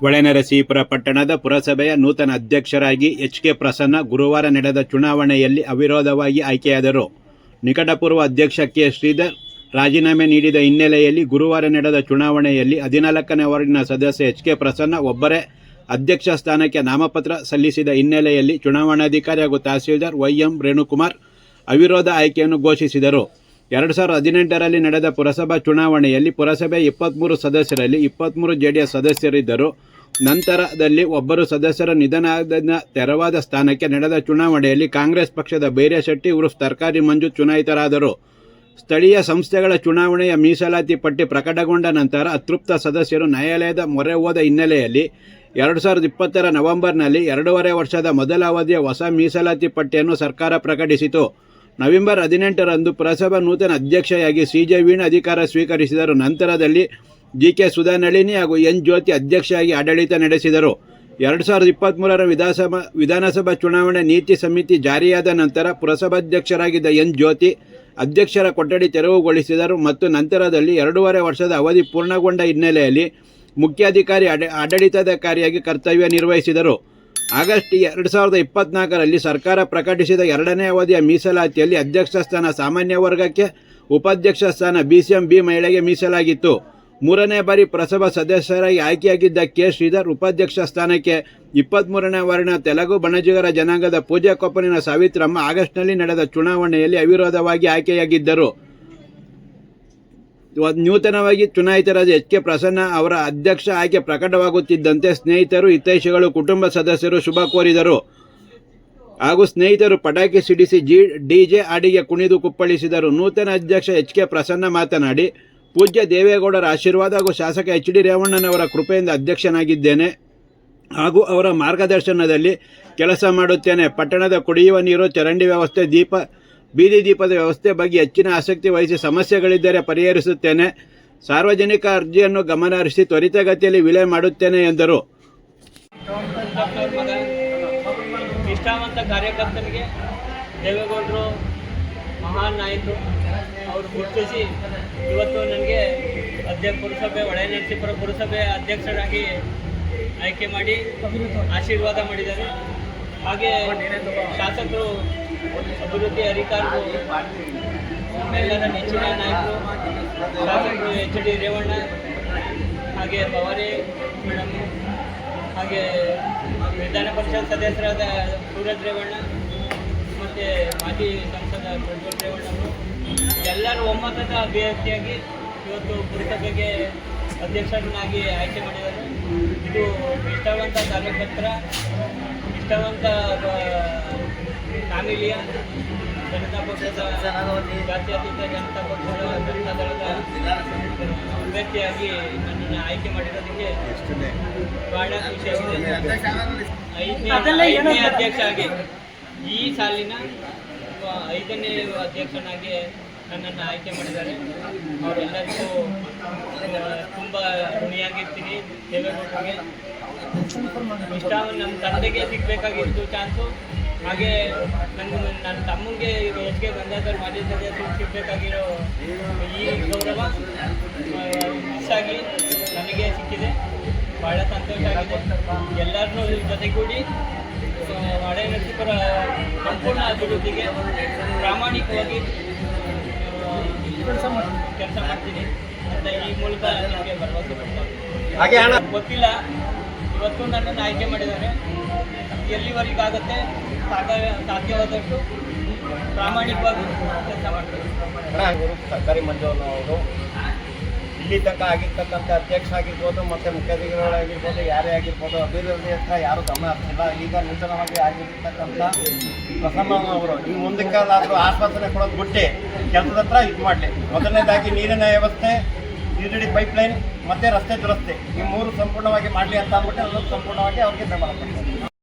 ಹೊಳೆನರಸೀಪುರ ಪಟ್ಟಣದ ಪುರಸಭೆಯ ನೂತನ ಅಧ್ಯಕ್ಷರಾಗಿ ಎಚ್ ಕೆ ಪ್ರಸನ್ನ ಗುರುವಾರ ನಡೆದ ಚುನಾವಣೆಯಲ್ಲಿ ಅವಿರೋಧವಾಗಿ ಆಯ್ಕೆಯಾದರು. ನಿಕಟಪೂರ್ವ ಅಧ್ಯಕ್ಷ ಕೆ. ಶ್ರೀಧರ್ ರಾಜೀನಾಮೆ ನೀಡಿದ ಹಿನ್ನೆಲೆಯಲ್ಲಿ ಗುರುವಾರ ನಡೆದ ಚುನಾವಣೆಯಲ್ಲಿ ಹದಿನಾಲ್ಕನೇ ವಾರ್ಡಿನ ಸದಸ್ಯ ಎಚ್ ಕೆ ಪ್ರಸನ್ನ ಒಬ್ಬರೇ ಅಧ್ಯಕ್ಷ ಸ್ಥಾನಕ್ಕೆ ನಾಮಪತ್ರ ಸಲ್ಲಿಸಿದ ಹಿನ್ನೆಲೆಯಲ್ಲಿ ಚುನಾವಣಾಧಿಕಾರಿ ಹಾಗೂ ತಹಸೀಲ್ದಾರ್ ವೈ ಎಂ ರೇಣುಕುಮಾರ್ ಅವಿರೋಧ ಆಯ್ಕೆಯನ್ನು ಘೋಷಿಸಿದರು. ಎರಡು ಸಾವಿರದ ಹದಿನೆಂಟರಲ್ಲಿ ನಡೆದ ಪುರಸಭಾ ಚುನಾವಣೆಯಲ್ಲಿ ಪುರಸಭೆ ಇಪ್ಪತ್ತ್ಮೂರು ಸದಸ್ಯರಲ್ಲಿ ಇಪ್ಪತ್ತ್ಮೂರು ಜೆ ಡಿ ಎಸ್ ಸದಸ್ಯರಿದ್ದರು. ನಂತರದಲ್ಲಿ ಒಬ್ಬರು ಸದಸ್ಯರ ನಿಧನದ ತೆರವಾದ ಸ್ಥಾನಕ್ಕೆ ನಡೆದ ಚುನಾವಣೆಯಲ್ಲಿ ಕಾಂಗ್ರೆಸ್ ಪಕ್ಷದ ಬೈರೇಶೆಟ್ಟಿ ಉರುಫ್ ಸರ್ಕಾರಿ ಮಂಜು ಚುನಾಯಿತರಾದರು. ಸ್ಥಳೀಯ ಸಂಸ್ಥೆಗಳ ಚುನಾವಣೆಯ ಮೀಸಲಾತಿ ಪಟ್ಟಿ ಪ್ರಕಟಗೊಂಡ ನಂತರ ಅತೃಪ್ತ ಸದಸ್ಯರು ನ್ಯಾಯಾಲಯದ ಮೊರೆ ಹೋದ ಹಿನ್ನೆಲೆಯಲ್ಲಿ ಎರಡು ಸಾವಿರದ ಇಪ್ಪತ್ತರ ನವೆಂಬರ್ನಲ್ಲಿ ಎರಡೂವರೆ ವರ್ಷದ ಮೊದಲ ಅವಧಿಯ ಹೊಸ ಮೀಸಲಾತಿ ಪಟ್ಟಿಯನ್ನು ಸರ್ಕಾರ ಪ್ರಕಟಿಸಿತು. ನವೆಂಬರ್ ಹದಿನೆಂಟರಂದು ಪುರಸಭಾ ನೂತನ ಅಧ್ಯಕ್ಷೆಯಾಗಿ ಸಿ ಜೆ ವೀಣಾ ಅಧಿಕಾರ ಸ್ವೀಕರಿಸಿದರು. ನಂತರದಲ್ಲಿ ಜಿ ಕೆ ಸುಧಾನಳಿನಿ ಹಾಗೂ ಎನ್. ಜ್ಯೋತಿ ಅಧ್ಯಕ್ಷೆಯಾಗಿ ಆಡಳಿತ ನಡೆಸಿದರು. ಎರಡು ಸಾವಿರದ ಇಪ್ಪತ್ತ್ಮೂರರ ವಿಧಾನಸಭಾ ವಿಧಾನಸಭಾ ಚುನಾವಣೆ ನೀತಿ ಸಮಿತಿ ಜಾರಿಯಾದ ನಂತರ ಪುರಸಭಾಧ್ಯಕ್ಷರಾಗಿದ್ದ ಎನ್. ಜ್ಯೋತಿ ಅಧ್ಯಕ್ಷರ ಕೊಠಡಿ ತೆರವುಗೊಳಿಸಿದರು ಮತ್ತು ನಂತರದಲ್ಲಿ ಎರಡೂವರೆ ವರ್ಷದ ಅವಧಿ ಪೂರ್ಣಗೊಂಡ ಹಿನ್ನೆಲೆಯಲ್ಲಿ ಮುಖ್ಯಾಧಿಕಾರಿ ಆಡ, ಆಡಳಿತಾಧಿಕಾರಿಯಾಗಿ ಕರ್ತವ್ಯ ನಿರ್ವಹಿಸಿದರು. ಆಗಸ್ಟ್ ಎರಡು ಸಾವಿರದ ಇಪ್ಪತ್ನಾಲ್ಕರಲ್ಲಿ ಸರ್ಕಾರ ಪ್ರಕಟಿಸಿದ ಎರಡನೇ ಅವಧಿಯ ಮೀಸಲಾತಿಯಲ್ಲಿ ಅಧ್ಯಕ್ಷ ಸ್ಥಾನ ಸಾಮಾನ್ಯ ವರ್ಗಕ್ಕೆ, ಉಪಾಧ್ಯಕ್ಷ ಸ್ಥಾನ ಬಿ ಸಿ ಎಂ ಬಿ ಮಹಿಳೆಗೆ ಮೀಸಲಾಗಿತ್ತು. ಮೂರನೇ ಬಾರಿ ಪುರಸಭಾ ಸದಸ್ಯರಾಗಿ ಆಯ್ಕೆಯಾಗಿದ್ದ ಕೆ. ಶ್ರೀಧರ್ ಉಪಾಧ್ಯಕ್ಷ ಸ್ಥಾನಕ್ಕೆ. ಇಪ್ಪತ್ತ್ಮೂರನೇ ವರ್ಣ ತೆಲುಗು ಬಣಜಿಗರ ಜನಾಂಗದ ಪೂಜಾ ಕೊಪ್ಪಲಿನ ಸಾವಿತ್ರಮ್ಮ ಆಗಸ್ಟ್ನಲ್ಲಿ ನಡೆದ ಚುನಾವಣೆಯಲ್ಲಿ ಅವಿರೋಧವಾಗಿ ಆಯ್ಕೆಯಾಗಿದ್ದರು. ನೂತನವಾಗಿ ಚುನಾಯಿತರಾದ ಎಚ್ ಕೆ ಪ್ರಸನ್ನ ಅವರ ಅಧ್ಯಕ್ಷ ಆಯ್ಕೆ ಪ್ರಕಟವಾಗುತ್ತಿದ್ದಂತೆ ಸ್ನೇಹಿತರು, ಹಿತೈಷಿಗಳು, ಕುಟುಂಬ ಸದಸ್ಯರು ಶುಭ ಕೋರಿದರು. ಹಾಗೂ ಸ್ನೇಹಿತರು ಪಟಾಕಿ ಸಿಡಿಸಿ ಜಿ ಡಿಜೆ ಹಾಡಿಗೆ ಕುಣಿದು ಕುಪ್ಪಳಿಸಿದರು. ನೂತನ ಅಧ್ಯಕ್ಷ ಎಚ್ ಕೆ ಪ್ರಸನ್ನ ಮಾತನಾಡಿ, ಪೂಜ್ಯ ದೇವೇಗೌಡರ ಆಶೀರ್ವಾದ ಹಾಗೂ ಶಾಸಕ ಎಚ್ ಡಿ ರೇವಣ್ಣನವರ ಕೃಪೆಯಿಂದ ಅಧ್ಯಕ್ಷನಾಗಿದ್ದೇನೆ. ಹಾಗೂ ಅವರ ಮಾರ್ಗದರ್ಶನದಲ್ಲಿ ಕೆಲಸ ಮಾಡುತ್ತೇನೆ. ಪಟ್ಟಣದ ಕುಡಿಯುವ ನೀರು, ಚರಂಡಿ ವ್ಯವಸ್ಥೆ, ದೀಪ ಬೀದಿ ದೀಪದ ವ್ಯವಸ್ಥೆ ಬಗ್ಗೆ ಹೆಚ್ಚಿನ ಆಸಕ್ತಿ ವಹಿಸಿ ಸಮಸ್ಯೆಗಳಿದ್ದರೆ ಪರಿಹರಿಸುತ್ತೇನೆ. ಸಾರ್ವಜನಿಕ ಅರ್ಜಿಯನ್ನು ಗಮನ ಹರಿಸಿ ತ್ವರಿತಗತಿಯಲ್ಲಿ ವಿಲೇ ಮಾಡುತ್ತೇನೆ ಎಂದರು. ನಿಷ್ಠಾವಂತ ಕಾರ್ಯಕರ್ತನಿಗೆ ದೇವೇಗೌಡರು ಮಹಾನ್ ನಾಯಕರು ಅವರು ಗುರುತಿಸಿ ಇವತ್ತು ನನಗೆ ಅಧ್ಯಕ್ಷ ಪುರಸಭೆ ಒಳನರಸೀಪುರ ಪುರಸಭೆ ಅಧ್ಯಕ್ಷರಾಗಿ ಆಯ್ಕೆ ಮಾಡಿ ಆಶೀರ್ವಾದ ಮಾಡಿದ್ದಾರೆ. ಹಾಗೆ ಶಾಸಕರು ಅಭಿವೃದ್ಧಿ ಅಧಿಕಾರಿಗಳು, ಸಮ್ಮೇಳನದ ನೆಚ್ಚಿನ ನಾಯಕರು, ಶಾಸಕರು ಎಚ್ ಡಿ ರೇವಣ್ಣ ಹಾಗೆ ಪವಾರಿ ಮೇಡಮ್, ಹಾಗೆ ವಿಧಾನ ಪರಿಷತ್ ಸದಸ್ಯರಾದ ಸೂರಜ್ ರೇವಣ್ಣ ಮತ್ತು ಮಾಜಿ ಸಂಸದ ಪ್ರಜ್ವಲ್ ರೇವಣ್ಣವರು ಎಲ್ಲರೂ ಒಮ್ಮತದ ಅಭ್ಯರ್ಥಿಯಾಗಿ ಇವತ್ತು ಪುರಸಭೆಗೆ ಅಧ್ಯಕ್ಷರನ್ನಾಗಿ ಆಯ್ಕೆ ಮಾಡಿದ್ದಾರೆ ಇದು ಇಷ್ಟವಂತ ಕಾರ್ಯಕರ್ತರ ನಿಷ್ಠಾವಂತ ಫ್ಯಾಮಿಲಿಯ ಜನತಾ ಪಕ್ಷದ ಜಾತ್ಯತೀತ ಜನತಾ ಪಕ್ಷದ ಜನತಾ ದಳದ ಅಭ್ಯರ್ಥಿಯಾಗಿ ನನ್ನನ್ನು ಆಯ್ಕೆ ಮಾಡಿರೋದಕ್ಕೆ ಬಹಳ ಖುಷಿಯಾಗಿದೆ ಐದನೇ ಅಧ್ಯಕ್ಷ ಆಗಿ ಈ ಸಾಲಿನ ಐದನೇ ಅಧ್ಯಕ್ಷನಾಗಿ ನನ್ನನ್ನು ಆಯ್ಕೆ ಮಾಡಿದ್ದಾರೆ. ಅವರೆಲ್ಲರಿಗೂ ತುಂಬ ಋಣಿಯಾಗಿರ್ತೀನಿ ದೇವೇಗೌಡರಿಗೆ. ಇಷ್ಟ ನಮ್ಮ ತಂದೆಗೆ ಸಿಗಬೇಕಾಗಿತ್ತು ಚಾನ್ಸು. ಹಾಗೆ ನನ್ನ ನನ್ನ ತಮ್ಮಂಗೆ ಈ ಕೆ ಗಂಗಾಧರ್ ಮಾಜಿ ಸದಸ್ಯರು ಸಿಗಬೇಕಾಗಿರೋ ಈ ಗೌರವ ಮಿಸ್ ಆಗಿ ನನಗೆ ಸಿಕ್ಕಿದೆ. ಭಾಳ ಸಂತೋಷ ಆಗಿದೆ. ಎಲ್ಲರನ್ನೂ ಜೊತೆಗೂಡಿ ಹಳೆ ನರಸೀಪುರ ಸಂಪೂರ್ಣ ಅಭಿವೃದ್ಧಿಗೆ ಪ್ರಾಮಾಣಿಕವಾಗಿ ಕೆಲಸ ಕೆಲಸ ಮಾಡ್ತೀನಿ. ಅಂತ ಈ ಮೂಲಕ ನನಗೆ ಭರವಸೆ ಕೊಡ್ತಾರೆ ಗೊತ್ತಿಲ್ಲ. ಇವತ್ತು ನನ್ನನ್ನು ಆಯ್ಕೆ ಮಾಡಿದ್ದಾರೆ. ಎಲ್ಲಿವರೆಗಾಗುತ್ತೆ? ಸಾಕ ಸಾಧ್ಯವಾದಷ್ಟು ಪ್ರಾಮಾಣಿಕವಾಗಿ ಕೆಲಸ ಮಾಡ್ತಾರೆ ಅವರು ಸರ್ಕಾರಿ ಮಂಜುವನ್ನು ಅವರು ಇಲ್ಲಿ ತನಕ ಆಗಿರ್ತಕ್ಕಂಥ ಅಧ್ಯಕ್ಷ ಆಗಿರ್ಬೋದು, ಮತ್ತು ಮುಖ್ಯಾಧಿಕಾರಿಗಳಾಗಿರ್ಬೋದು ಯಾರೇ ಆಗಿರ್ಬೋದು, ಅಭಿವೃದ್ಧಿ ಹತ್ರ ಯಾರು ಗಮನ ಹರಿಸಿಲ್ಲ. ಈಗ ನೂತನವಾಗಿ ಆಗಿರ್ತಕ್ಕಂಥ ಪ್ರಸನ್ನವರು ಈ ಮುಂದಕ್ಕಾದ್ರೂ ಆಶ್ವಾಸನೆ ಕೊಡೋದು ಬಿಟ್ಟು ಕೆಲಸದ ಹತ್ರ ಇದು ಮಾಡಲಿ. ಮೊದಲನೇದಾಗಿ ನೀರಿನ ವ್ಯವಸ್ಥೆ, ನೀರಿಡಿ ಪೈಪ್ಲೈನ್, ಮತ್ತು ರಸ್ತೆ ದುರಸ್ತೆ. ಈ ಮೂರು ಸಂಪೂರ್ಣವಾಗಿ ಮಾಡಲಿ ಅಂತ ಅಂದ್ಬಿಟ್ಟು ಅದನ್ನು ಸಂಪೂರ್ಣವಾಗಿ ಅವ್ರಿಗೆ ಬೆಂಬಲ ಕೊಡ್ತಾರೆ.